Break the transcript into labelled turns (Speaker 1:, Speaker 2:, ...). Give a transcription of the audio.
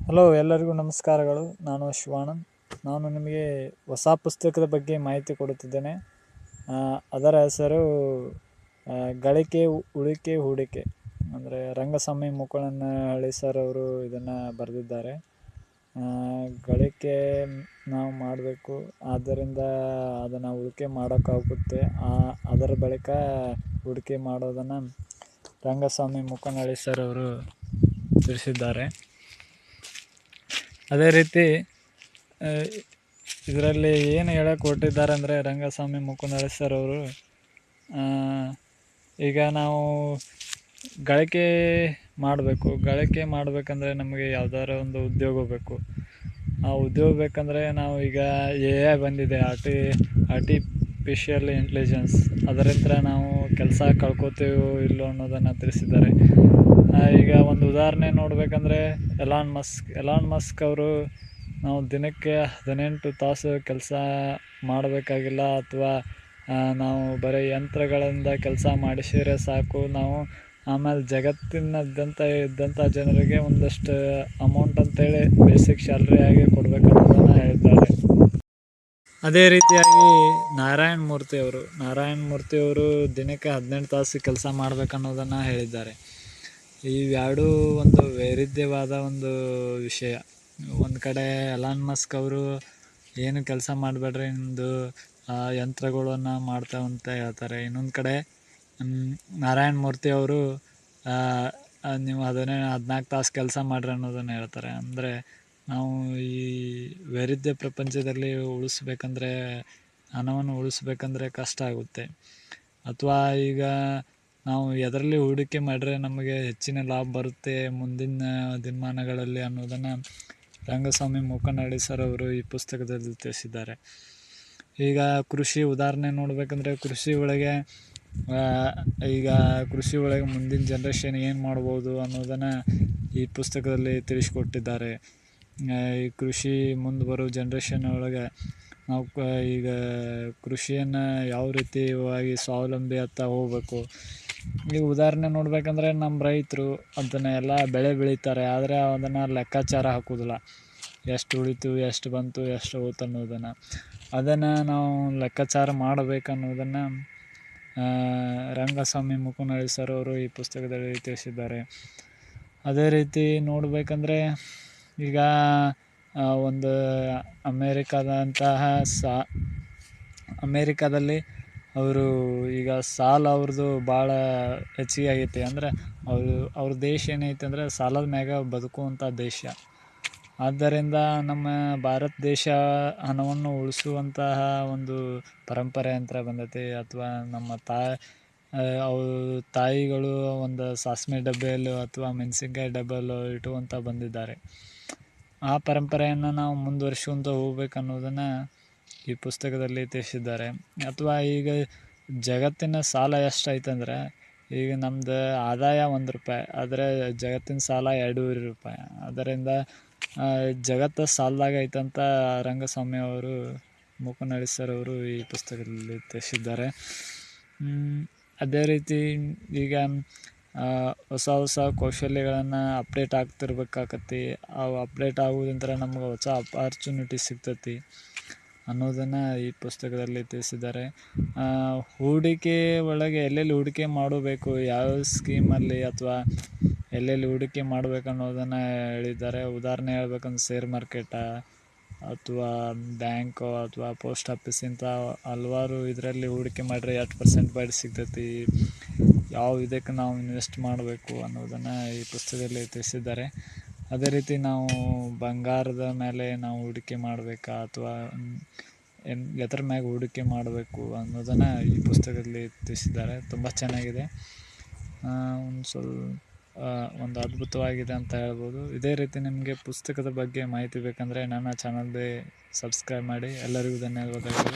Speaker 1: Hello ಎಲ್ಲರಿಗೂ ನಮಸ್ಕಾರಗಳು. ನಾನು ಶಿವಾನಂದ್ ನಾನು ನಿಮಗೆ ಹೊಸ ಪುಸ್ತಕದ ಬಗ್ಗೆ ಮಾಹಿತಿ ಕೊಡುತ್ತಿದ್ದೇನೆ. ಅದರ ಹೆಸರು ಗಳಿಕೆ, ಉಳಿಕೆ, ಹೂಡಿಕೆ. ಅಂದರೆ ರಂಗಸ್ವಾಮಿ ಮುಕುಳನಹಳ್ಳಿ ಸರ್ ಅವರು ಇದನ್ನು ಬರೆದಿದ್ದಾರೆ. ಗಳಿಕೆ ನಾವು ಮಾಡಬೇಕು. ಆದ್ದರಿಂದ ಅದನ್ನು ಉಳಿಕೆ ಮಾಡೋಕ್ಕಾಗುತ್ತೆ. ಅದರ ಬಳಿಕ ಹೂಡಿಕೆ ಮಾಡೋದನ್ನು ರಂಗಸ್ವಾಮಿ ಮುಕನಹಳ್ಳಿ ಸರ್ ಅವರು ತಿಳಿಸಿದ್ದಾರೆ. ಅದೇ ರೀತಿ ಇದರಲ್ಲಿ ಏನು ಹೇಳಕ್ಕೆ ಹೊರಟಿದ್ದಾರೆ ಅಂದರೆ ರಂಗಸ್ವಾಮಿ ಮುಕುಂದ ಸರ್ ಅವರು. ಈಗ ನಾವು ಗಳಿಕೆ ಮಾಡಬೇಕು. ಗಳಿಕೆ ಮಾಡಬೇಕಂದ್ರೆ ನಮಗೆ ಯಾವ್ದಾರ ಒಂದು ಉದ್ಯೋಗ ಬೇಕು. ಆ ಉದ್ಯೋಗ ಬೇಕಂದರೆ ನಾವು ಈಗ ಎ ಐ ಬಂದಿದೆ. ಆರ್ಟಿ ಆರ್ಟಿಫಿಷಿಯಲ್ ಇಂಟೆಲಿಜೆನ್ಸ್ ಅದರಿಂದ ನಾವು ಕೆಲಸ ಕಳ್ಕೊತೀವೋ ಇಲ್ಲೋ ಅನ್ನೋದನ್ನು ತಿಳಿಸಿದ್ದಾರೆ. ಈಗ ಒಂದು ಉದಾಹರಣೆ ನೋಡಬೇಕಂದ್ರೆ ಎಲಾನ್ ಮಸ್ಕ್ ಎಲಾನ್ ಮಸ್ಕ್ ಅವರು ನಾವು ದಿನಕ್ಕೆ ಹದಿನೆಂಟು ತಾಸು ಕೆಲಸ ಮಾಡಬೇಕಾಗಿಲ್ಲ ಅಥವಾ ನಾವು ಬರೀ ಯಂತ್ರಗಳಿಂದ ಕೆಲಸ ಮಾಡಿಸಿದರೆ ಸಾಕು. ನಾವು ಆಮೇಲೆ ಜಗತ್ತಿನಾದ್ಯಂತ ಇದ್ದಂಥ ಜನರಿಗೆ ಒಂದಷ್ಟು ಅಮೌಂಟ್ ಅಂತೇಳಿ ಬೇಸಿಕ್ ಸ್ಯಾಲ್ರಿ ಆಗಿ ಕೊಡಬೇಕನ್ನೋದನ್ನು ಹೇಳಿದ್ದಾರೆ ಅದೇ ರೀತಿಯಾಗಿ ನಾರಾಯಣ ಮೂರ್ತಿ ಅವರು, ನಾರಾಯಣ ಮೂರ್ತಿ ಅವರು ದಿನಕ್ಕೆ ಹದಿನೆಂಟು ತಾಸು ಕೆಲಸ ಮಾಡಬೇಕನ್ನೋದನ್ನು ಹೇಳಿದ್ದಾರೆ. ಇವೆರಡೂ ಒಂದು ವೈರುಧ್ಯವಾದ ಒಂದು ವಿಷಯ. ಒಂದು ಕಡೆ ಎಲಾನ್ ಮಸ್ಕ್ ಅವರು ಏನು ಕೆಲಸ ಮಾಡಬೇಡ್ರಿ ನಿಮ್ಮದು ಯಂತ್ರಗಳನ್ನು ಮಾಡ್ತಾವಂತ ಹೇಳ್ತಾರೆ. ಇನ್ನೊಂದು ಕಡೆ ನಾರಾಯಣ ಮೂರ್ತಿ ಅವರು ನೀವು ಅದನ್ನೇ ಹದಿನಾಲ್ಕು ತಾಸು ಕೆಲಸ ಮಾಡ್ರಿ ಅನ್ನೋದನ್ನು ಹೇಳ್ತಾರೆ. ಅಂದರೆ ನಾವು ಈ ವೈರುಧ್ಯ ಪ್ರಪಂಚದಲ್ಲಿ ಉಳಿಸ್ಬೇಕಂದ್ರೆ, ಹಣವನ್ನು ಉಳಿಸ್ಬೇಕಂದ್ರೆ ಕಷ್ಟ ಆಗುತ್ತೆ. ಅಥವಾ ಈಗ ನಾವು ಎದರಲ್ಲಿ ಹೂಡಿಕೆ ಮಾಡಿದ್ರೆ ನಮಗೆ ಹೆಚ್ಚಿನ ಲಾಭ ಬರುತ್ತೆ ಮುಂದಿನ ದಿನಮಾನಗಳಲ್ಲಿ ಅನ್ನೋದನ್ನು ರಂಗಸ್ವಾಮಿ ಮೂಕನಹಳ್ಳಿ ಸರ್ ಅವರು ಈ ಪುಸ್ತಕದಲ್ಲಿ ತಿಳಿಸಿದ್ದಾರೆ. ಈಗ ಕೃಷಿ ಉದಾಹರಣೆ ನೋಡಬೇಕಂದ್ರೆ, ಕೃಷಿ ಒಳಗೆ ಈಗ ಕೃಷಿ ಒಳಗೆ ಮುಂದಿನ ಜನ್ರೇಷನ್ ಏನು ಮಾಡ್ಬೋದು ಅನ್ನೋದನ್ನು ಈ ಪುಸ್ತಕದಲ್ಲಿ ತಿಳಿಸ್ಕೊಟ್ಟಿದ್ದಾರೆ. ಈ ಕೃಷಿ ಮುಂದೆ ಬರೋ ಜನ್ರೇಷನ್ ಒಳಗೆ ನಾವು ಕ, ಈಗ ಕೃಷಿಯನ್ನು ಯಾವ ರೀತಿಯಾಗಿ ಸ್ವಾವಲಂಬಿ ಆಗ್ತಾ ಹೋಗಬೇಕು. ಈಗ ಉದಾಹರಣೆ ನೋಡಬೇಕಂದ್ರೆ ನಮ್ಮ ರೈತರು ಅದನ್ನು ಎಲ್ಲ ಬೆಳೆ ಬೆಳೀತಾರೆ, ಆದರೆ ಅದನ್ನು ಲೆಕ್ಕಾಚಾರ ಹಾಕೋದಿಲ್ಲ. ಎಷ್ಟು ಉಳಿತು, ಎಷ್ಟು ಬಂತು, ಎಷ್ಟು ಹೋತು ಅನ್ನೋದನ್ನು. ಅದನ್ನು ನಾವು ಲೆಕ್ಕಾಚಾರ ಮಾಡಬೇಕನ್ನೋದನ್ನು ರಂಗಸ್ವಾಮಿ ಮುಕುನಳ್ಳಿ ಸರ್ ಅವರು ಈ ಪುಸ್ತಕದಲ್ಲಿ ತಿಳಿಸಿದ್ದಾರೆ. ಅದೇ ರೀತಿ ನೋಡಬೇಕಂದ್ರೆ ಈಗ ಒಂದು ಅಮೇರಿಕಾದಂತಹ ಸಾ, ಅಮೇರಿಕಾದಲ್ಲಿ ಅವರು ಈಗ ಸಾಲ ಅವ್ರದ್ದು ಭಾಳ ಹೆಚ್ಚಿಗೆ ಆಗೈತಿ. ಅಂದರೆ ಅವರು, ಅವ್ರ ದೇಶ ಏನೈತೆ ಅಂದರೆ ಸಾಲದ ಮ್ಯಾಗ ಬದುಕುವಂಥ ದೇಶ. ಆದ್ದರಿಂದ ನಮ್ಮ ಭಾರತ ದೇಶ ಹಣವನ್ನು ಉಳಿಸುವಂತಹ ಒಂದು ಪರಂಪರೆ ಅಂತ ಬಂದೈತಿ. ಅಥವಾ ನಮ್ಮ ತಾ ಅವ್ರ ತಾಯಿಗಳು ಒಂದು ಸಾಸಿವೆ ಡಬ್ಬೆಯಲ್ಲೋ ಅಥವಾ ಮೆಣಸಿನ್ಕಾಯಿ ಡಬ್ಬೆಯಲ್ಲೋ ಇಟ್ಟುವಂತ ಬಂದಿದ್ದಾರೆ. ಆ ಪರಂಪರೆಯನ್ನು ನಾವು ಮುಂದುವರ್ಸ್ಕೊಂತ ಹೋಗ್ಬೇಕು ಅನ್ನೋದನ್ನು ಈ ಪುಸ್ತಕದಲ್ಲಿ ತಿಳಿಸಿದ್ದಾರೆ. ಅಥವಾ ಈಗ ಜಗತ್ತಿನ ಸಾಲ ಎಷ್ಟೈತಂದ್ರೆ ಈಗ ನಮ್ದು ಆದಾಯ ಒಂದು ರೂಪಾಯಿ, ಆದರೆ ಜಗತ್ತಿನ ಸಾಲ ಎರಡೂವರೆ ರೂಪಾಯಿ. ಅದರಿಂದ ಜಗತ್ತು ಸಾಲದಾಗ ಐತಂತ ರಂಗಸ್ವಾಮಿ ಅವರು ಮುಕುನಹಳ್ಳಿ ಸರ್ ಅವರು ಈ ಪುಸ್ತಕದಲ್ಲಿ ತಿಳಿಸಿದ್ದಾರೆ. ಅದೇ ರೀತಿ ಈಗ ಹೊಸ ಹೊಸ ಕೌಶಲ್ಯಗಳನ್ನು ಅಪ್ಡೇಟ್ ಆಗ್ತಿರ್ಬೇಕಾಕತಿ ಅವು ಅಪ್ಡೇಟ್ ಆಗೋದ್ರಿಂದ ನಮ್ಗೆ ಹೊಸ ಅಪಾರ್ಚುನಿಟಿ ಸಿಗ್ತತಿ ಅನ್ನೋದನ್ನು ಈ ಪುಸ್ತಕದಲ್ಲಿ ತಿಳಿಸಿದ್ದಾರೆ. ಹೂಡಿಕೆ ಒಳಗೆ ಎಲ್ಲೆಲ್ಲಿ ಹೂಡಿಕೆ ಮಾಡಬೇಕು, ಯಾವ ಸ್ಕೀಮಲ್ಲಿ ಅಥವಾ ಎಲ್ಲೆಲ್ಲಿ ಹೂಡಿಕೆ ಮಾಡಬೇಕು ಅನ್ನೋದನ್ನು ಹೇಳಿದ್ದಾರೆ. ಉದಾಹರಣೆ ಹೇಳ್ಬೇಕಂದ್ರೆ ಶೇರ್ ಮಾರ್ಕೆಟ ಅಥವಾ ಬ್ಯಾಂಕು ಅಥವಾ ಪೋಸ್ಟ್ ಆಫೀಸ್ ಇಂಥ ಹಲವಾರು ಇದರಲ್ಲಿ ಹೂಡಿಕೆ ಮಾಡಿದ್ರೆ ಎಷ್ಟು ಪರ್ಸೆಂಟ್ ಬಡ್ಡಿ ಸಿಗ್ತೈತಿ? ಯಾವ ಇದಕ್ಕೆ ನಾವು ಇನ್ವೆಸ್ಟ್ ಮಾಡಬೇಕು ಅನ್ನೋದನ್ನು ಈ ಪುಸ್ತಕದಲ್ಲಿ ತಿಳಿಸಿದ್ದಾರೆ. ಅದೇ ರೀತಿ ನಾವು ಬಂಗಾರದ ಮೇಲೆ ನಾವು ಹೂಡಿಕೆ ಮಾಡಬೇಕಾ ಅಥವಾ ಎನ್ ಎದ್ರ ಮ್ಯಾಗ ಹೂಡಿಕೆ ಮಾಡಬೇಕು ಅನ್ನೋದನ್ನು ಈ ಪುಸ್ತಕದಲ್ಲಿ ತಿಳಿಸಿದ್ದಾರೆ. ತುಂಬ ಚೆನ್ನಾಗಿದೆ. ಒಂದು ಸ್ವಲ್ಪ ಒಂದು ಅದ್ಭುತವಾಗಿದೆ ಅಂತ ಹೇಳ್ಬೋದು. ಇದೇ ರೀತಿ ನಿಮಗೆ ಪುಸ್ತಕದ ಬಗ್ಗೆ ಮಾಹಿತಿ ಬೇಕಂದರೆ ನನ್ನ ಚಾನಲ್ಗೆ ಸಬ್ಸ್ಕ್ರೈಬ್ ಮಾಡಿ. ಎಲ್ಲರಿಗೂ ಧನ್ಯವಾದಗಳು.